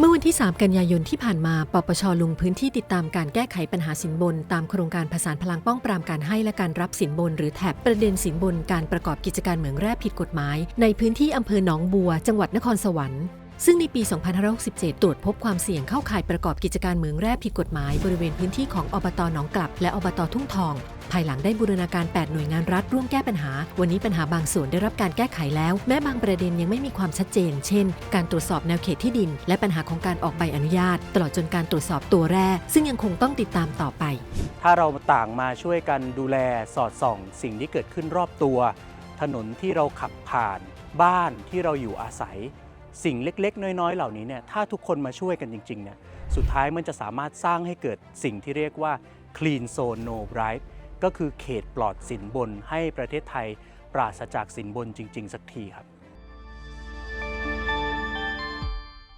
เมื่อวันที่ 3 กันยายนที่ผ่านมา ปปชลงพื้นที่ติดตามการแก้ไขปัญหาสินบน ตามโครงการผสานพลังป้องปรามการให้และการรับสินบน หรือแถบประเด็นสินบนการประกอบกิจการเหมืองแร่ผิดกฎหมาย ในพื้นที่อำเภอหนองบัว จังหวัดนครสวรรค์ซึ่งในปี 2567 ตรวจพบความเสี่ยงเข้าข่ายประกอบกิจการเหมืองแร่ผิดกฎหมาย บริเวณพื้นที่ของอบตหนองกลับ และอบตทุ่งทอง ภายหลังได้บูรณาการ 8 หน่วยงานรัฐร่วมแก้ปัญหา วันนี้ปัญหาบางส่วนได้รับการแก้ไขแล้ว แม้บางประเด็นยังไม่มีความชัดเจน เช่น การตรวจสอบแนวเขตที่ดิน และปัญหาของการออกใบอนุญาต ตลอดจนการตรวจสอบตัวแร่ ซึ่งยังคงต้องติดตามต่อไป ถ้าเราต่างมาช่วยกันดูแลสอดส่อง สิ่งที่เกิดขึ้นรอบตัว ถนนที่เราขับผ่าน บ้านที่เราอยู่อาศัย สิ่งเล็กๆ น้อยๆ เหล่านี้เนี่ยถ้าทุกคนมาช่วยกันจริงๆเนี่ยสุดท้ายมันจะสามารถสร้างให้เกิดสิ่งที่เรียกว่า clean zone no bribe ก็คือเขตปลอดสินบนให้ประเทศไทยปราศจากสินบนจริง ๆ สักทีครับ